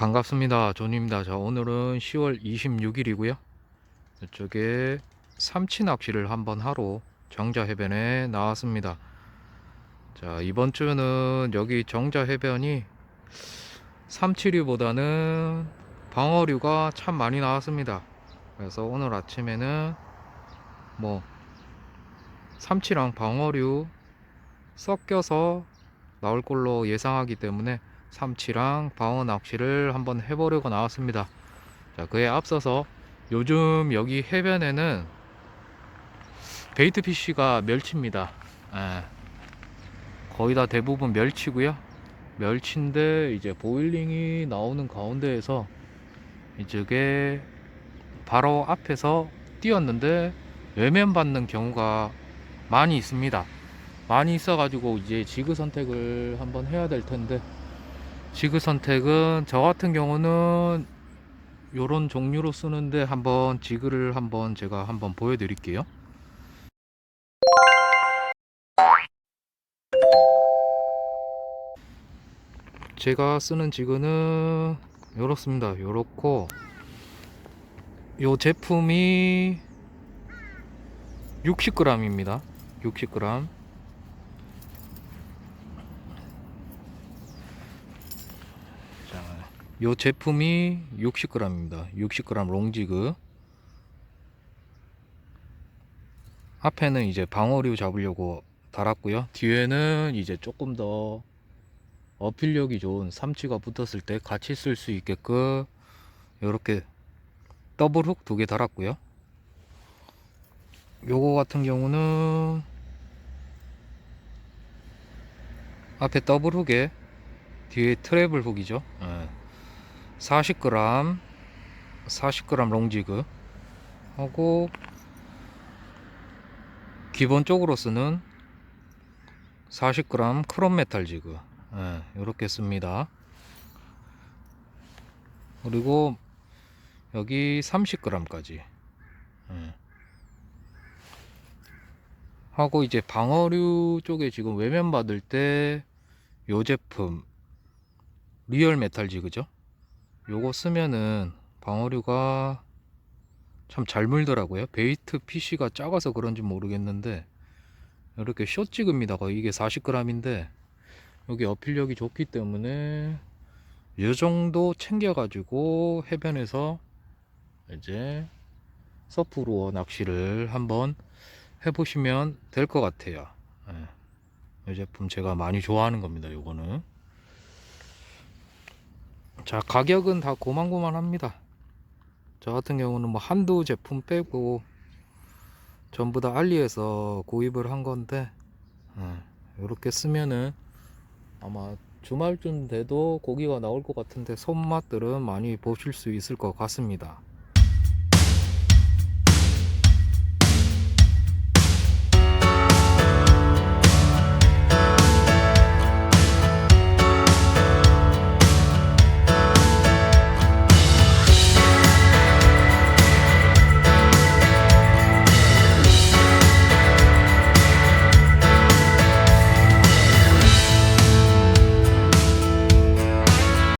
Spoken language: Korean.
반갑습니다. 존입니다. 자, 오늘은 10월 26일이고요. 이쪽에 삼치 낚시를 한번 하러 정자 해변에 나왔습니다. 자, 이번 주는 여기 정자 해변이 삼치류보다는 방어류가 참 많이 나왔습니다. 그래서 오늘 아침에는 뭐 삼치랑 방어류 섞여서 나올 걸로 예상하기 때문에 삼치랑 방어 낚시를 한번 해보려고 나왔습니다. 자, 그에 앞서서 요즘 여기 해변에는 베이트 피쉬가 멸치입니다. 예. 거의 다 대부분 멸치고요. 멸치인데 이제 보일링이 나오는 가운데에서 이쪽에 바로 앞에서 뛰었는데 외면 받는 경우가 많이 있습니다. 많이 있어가지고 이제 지그 선택을 한번 해야 될 텐데 지그 선택은 저 같은 경우는 요런 종류로 쓰는데 한번 지그를 한번 제가 한번 보여 드릴게요. 제가 쓰는 지그는 요렇습니다. 요렇고 요 제품이 60g입니다. 60g. 자, 요 제품이 60g입니다. 60g 롱지그. 앞에는 이제 방어류 잡으려고 달았고요. 뒤에는 이제 조금 더 어필력이 좋은 삼치가 붙었을 때 같이 쓸 수 있게끔 이렇게 더블 훅 두 개 달았고요. 요거 같은 경우는 앞에 더블 훅에 뒤에 트래블 훅이죠. 예. 40g, 40g 롱지그 하고 기본적으로 쓰는 40g 크롬 메탈 지그 예, 이렇게 씁니다. 그리고 여기 30g까지 예. 하고 이제 방어류 쪽에 지금 외면 받을 때 요 제품 리얼 메탈 지그죠 요거 쓰면은 방어류가 참 잘 물더라고요 베이트 PC가 작아서 그런지 모르겠는데 이렇게 숏 지그입니다 거의 이게 40g인데 여기 어필력이 좋기 때문에 이 정도 챙겨 가지고 해변에서 이제 서프루어 낚시를 한번 해보시면 될 것 같아요. 예. 이 제품 제가 많이 좋아하는 겁니다. 요거는 자 가격은 다 고만고만합니다. 저 같은 경우는 뭐 한두 제품 빼고 전부 다 알리에서 구입을 한 건데 이렇게 쓰면은 아마 주말쯤 돼도 고기가 나올 것 같은데 손맛들은 많이 보실 수 있을 것 같습니다.